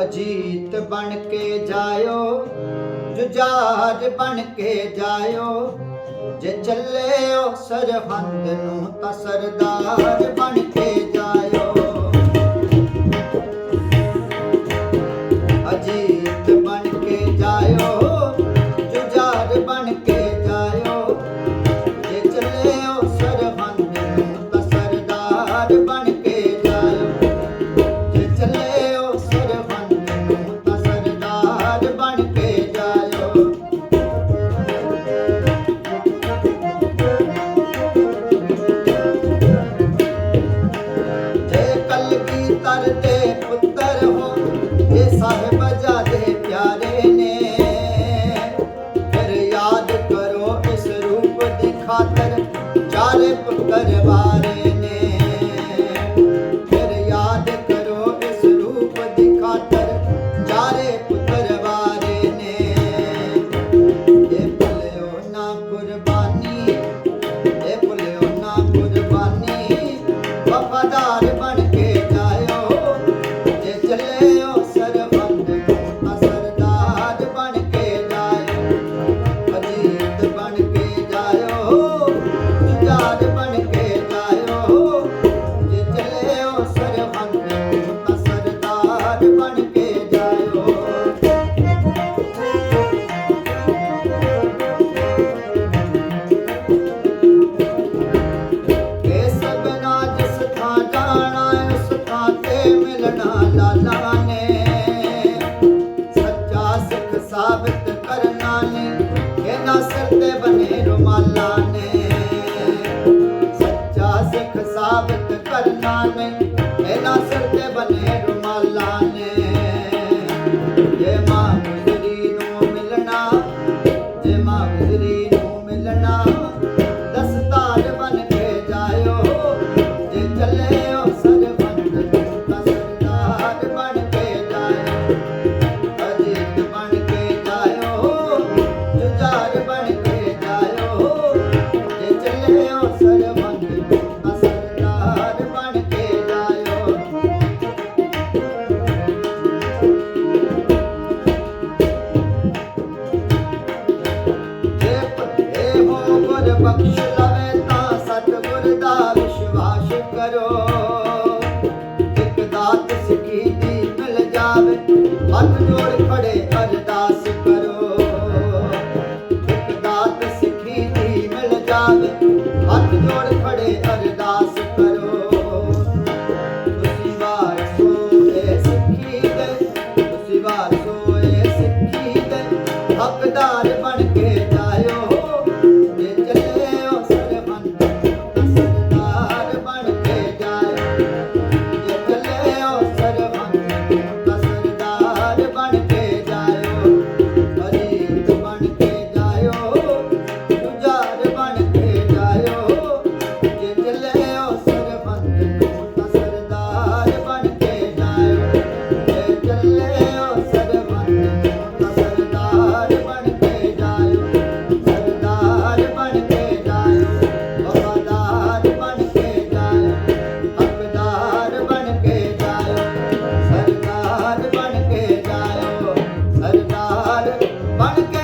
ਅਜੀਤ ਬਣ ਕੇ ਜਾਇਓ ਜੁਜਾਜ਼ ਬਣ ਕੇ ਜਾਇਓ। ਜੇ ਚੱਲੇ ਉਹ ਸਰਹੰਦ ਨੂੰ ਤਾਂ ਬਣ ਕੇ ਸਾਰੇ ਪਰਿਵਾਰੇ ਨੇ। ਫਿਰ ਯਾਦ ਕਰੋ ਇਸ ਰੂਪ ਦੀ ਖਾਤਰ ਜਾਰੇ ਪੁੱਤਰਵਾਰੇ ਨੇ। ਇਹ ਭਲਿਓ ਨਾ ਕੁਰਬਾਨੀ ਇਹ ਭਲਿਓ ਨਾ ਕੁਰਬਾਨੀ, ਵਫਾਦਾਰ ਬਣ ਕੇ ਜਾਇਓ। ਜੇ ਚਲੇ ਹੋ ਸਰਬ ਸਰਬ ਹੱਥ ਜੋੜ ਖੜੇ ਅਰਦਾਸ ਕਰੋ। ਇੱਕ ਦਾਤ ਸਿੱਖੀ ਦੀ ਮਿਲ ਜਾਵੇ। ਹੱਥ ਜੋੜ ਖੜੇ ਅਰਦਾਸ Bangka.